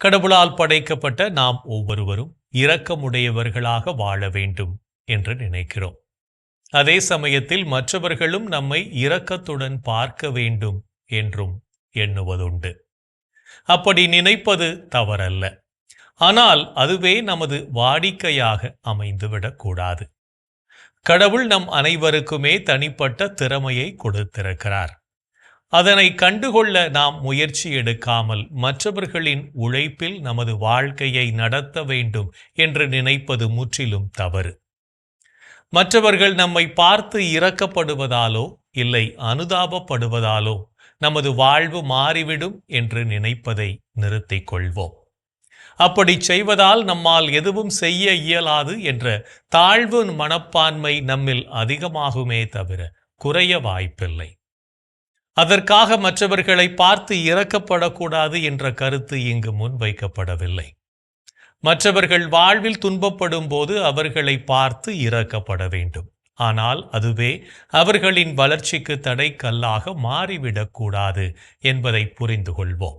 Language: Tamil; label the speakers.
Speaker 1: கடவுளால் படைக்கப்பட்ட நாம் ஒவ்வொருவரும் இரக்கமுடையவர்களாக வாழ வேண்டும் என்று நினைக்கிறோம். அதே சமயத்தில் மற்றவர்களும் நம்மை இரக்கத்துடன் பார்க்க வேண்டும் என்றும் எண்ணுவதுண்டு. அப்படி நினைப்பது தவறல்ல. ஆனால் அதுவே நமது வாடிக்கையாக அமைந்துவிடக்கூடாது கடவுள் நம் அனைவருக்குமே தனிப்பட்ட திறமையை கொடுத்திருக்கிறார். அதனை கண்டுகொள்ள நாம் முயற்சி எடுக்காமல் மற்றவர்களின் உழைப்பில் நமது வாழ்க்கையை நடத்த வேண்டும் என்று நினைப்பது முற்றிலும் தவறு. மற்றவர்கள் நம்மை பார்த்து இறக்கப்படுவதாலோ இல்லை அனுதாபப்படுவதாலோ நமது வாழ்வு மாறிவிடும் என்று நினைப்பதை நிறுத்திக் கொள்வோம். அப்படி செய்வதால் நம்மால் எதுவும் செய்ய இயலாது என்ற தாழ்வு மனப்பான்மை நம்மில் அதிகமாகுமே தவிர குறைய வாய்ப்பில்லை. அதற்காக மற்றவர்களை பார்த்து இறக்கப்படக்கூடாது என்ற கருத்து இங்கு முன்வைக்கப்படவில்லை மற்றவர்கள் வாழ்வில் துன்பப்படும் போது அவர்களை பார்த்து இறக்கப்பட வேண்டும். ஆனால் அதுவே அவர்களின் வளர்ச்சிக்கு தடைக்கல்லாக மாறிவிடக்கூடாது என்பதை புரிந்து கொள்வோம்